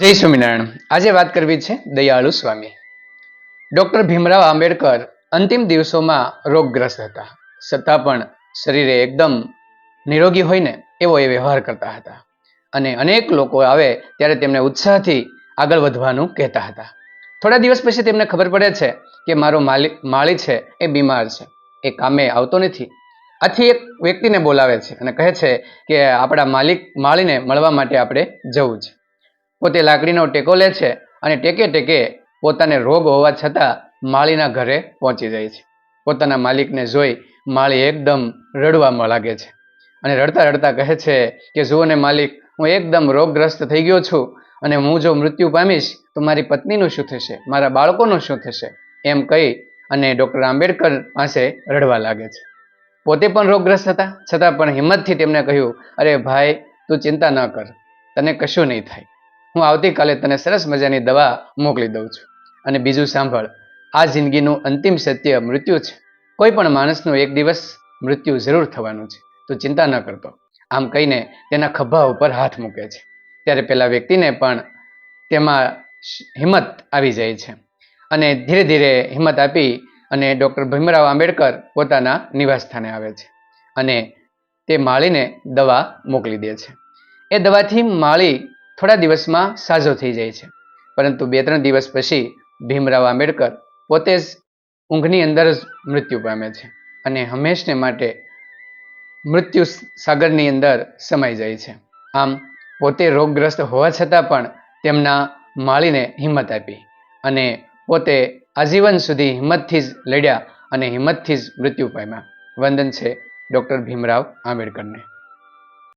જય સ્વામિનારાયણ. આજે વાત કરવી છે દયાળુ સ્વામી. ડૉક્ટર ભીમરાવ આંબેડકર અંતિમ દિવસોમાં રોગગ્રસ્ત હતા. છતાં પણ શરીરે એકદમ નિરોગી હોય ને એવો એ વ્યવહાર કરતા હતા. અને અનેક લોકો આવે ત્યારે તેમને ઉત્સાહથી આગળ વધવાનું કહેતા હતા. થોડા દિવસ પછી તેમને ખબર પડે છે કે મારો માલિક માળી છે એ બીમાર છે. એ કામે આવતો નથી. આથી એક વ્યક્તિને બોલાવે છે અને કહે છે કે આપણા માલિક, માળીને મળવા માટે આપણે જવું છે. પોતે લાકડીનો ટેકો લે છે અને ટેકે ટેકે પોતાને રોગ હોવા છતાં માળીના ઘરે પહોંચી જાય છે. પોતાના માલિકને જોઈ માળી એકદમ રડવા લાગે છે અને રડતા રડતા કહે છે કે, જુઓ ને માલિક, હું એકદમ રોગગ્રસ્ત થઈ ગયો છું અને હું જો મૃત્યુ પામીશ તો મારી પત્નીનું શું થશે? મારા બાળકોનું શું થશે? એમ કહી અને ડૉક્ટર આંબેડકર પાસે રડવા લાગે છે. પોતે પણ રોગગ્રસ્ત હતા, છતાં પણ હિંમતથી તેમણે કહ્યું, અરે ભાઈ, તું ચિંતા ન કર, તને કશું નહીં થાય. હું આવતીકાલે તને સરસ મજાની દવા મોકલી દઉં છું. અને બીજું સાંભળ, આ જિંદગીનું અંતિમ સત્ય મૃત્યુ છે. કોઈ પણ માણસનું એક દિવસ મૃત્યુ જરૂર થવાનું છે. તું ચિંતા ન કરતો. આમ કહીને તેના ખભા ઉપર હાથ મૂકે છે. ત્યારે પેલા વ્યક્તિને પણ તેમાં હિંમત આવી જાય છે. અને ધીરે ધીરે હિંમત આપી અને ડૉક્ટર ભીમરાવ આંબેડકર પોતાના નિવાસસ્થાને આવે છે. અને તે માળીને દવા મોકલી દે છે. એ દવાથી માળી થોડા દિવસમાં સાજો થઈ જાય છે. પરંતુ બે ત્રણ દિવસ પછી ભીમરાવ આંબેડકર પોતે જ ઊંઘની અંદર જ મૃત્યુ પામે છે અને હંમેશને માટે મૃત્યુ સાગરની અંદર સમાઈ જાય છે. આમ પોતે રોગગ્રસ્ત હોવા છતાં પણ તેમના માળીને હિંમત આપી અને પોતે આજીવન સુધી હિંમતથી જ લડ્યા અને હિંમતથી જ મૃત્યુ પામ્યા. વંદન છે ડૉક્ટર ભીમરાવ આંબેડકરને.